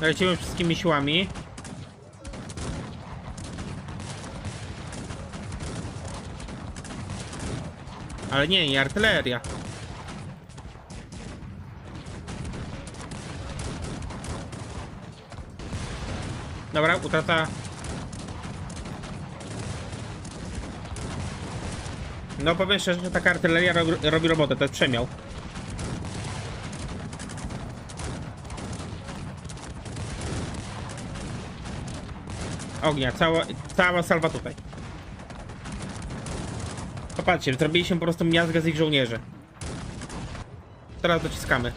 Lecimy wszystkimi siłami. Ale nie, artyleria. Dobra, utrata. No powiem szczerze, że taka artyleria robi robotę, to jest przemiał. Ognia, cała, cała salwa tutaj. Popatrzcie, zrobiliśmy po prostu miazgę z ich żołnierzy. Teraz dociskamy.